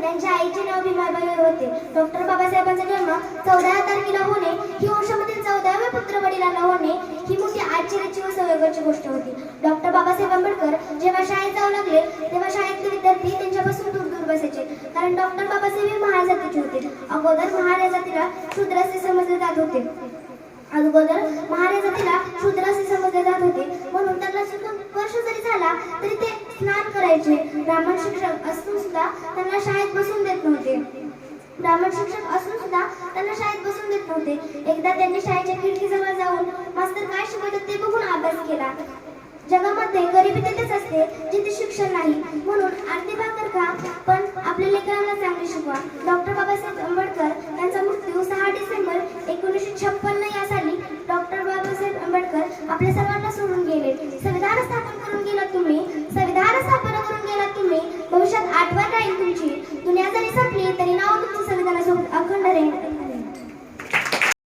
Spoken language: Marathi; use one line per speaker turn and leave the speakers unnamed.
त्यांच्या आईचे नाव भीमाबाई होते. डॉक्टर बाबासाहेबांचा जन्म चौदा तारखेला होणे ही वंशामधील चौदाव्या पुत्र वडिलांना होणे ही मोठी आश्चर्याची व सौभाग्याची गोष्ट होती. डॉक्टर बाबासाहेब आंबेडकर जेव्हा शाळेत जाऊ लागले तेव्हा शाळेतले विद्यार्थी त्यांच्यापासून दूर दूर बसायचे. कारण डॉक्टर बाबासाहेब हे महाराजातीचे होते. अगोदर महाराजातीला या समजले जात होते. अगोदर महाराजातीला जातीला समजले जात होते. म्हणून त्यांना सुद्धा वर्ष जरी झाला तरी करायचे. ब्राह्मण शिक्षक असून सुद्धा त्यांना शाळेत बसून देत नव्हते. ब्राह्मण शिक्षक असून सुद्धा त्यांना शाळेत बसून देत नव्हते. एकदा त्यांनी शाळेच्या खिडकीजवळ जाऊन मास्तर काय शिकवतात ते बघून अभ्यास केला. जगामध्ये गरिबी तिथेच असते जिथे शिक्षण नाही. म्हणून आरती भाकर खा पण आपल्या लेकरांना चांगले शिकवा. डॉक्टर बाबासाहेब आंबेडकर यांचा मृत्यू सहा डिसेंबर एकोणीसशे छप्पन्न या साली डॉक्टर बाबासाहेब आंबेडकर आपल्या सर्वांना सोडून गेले. संविधान राहील तुमची. दुनिया जरी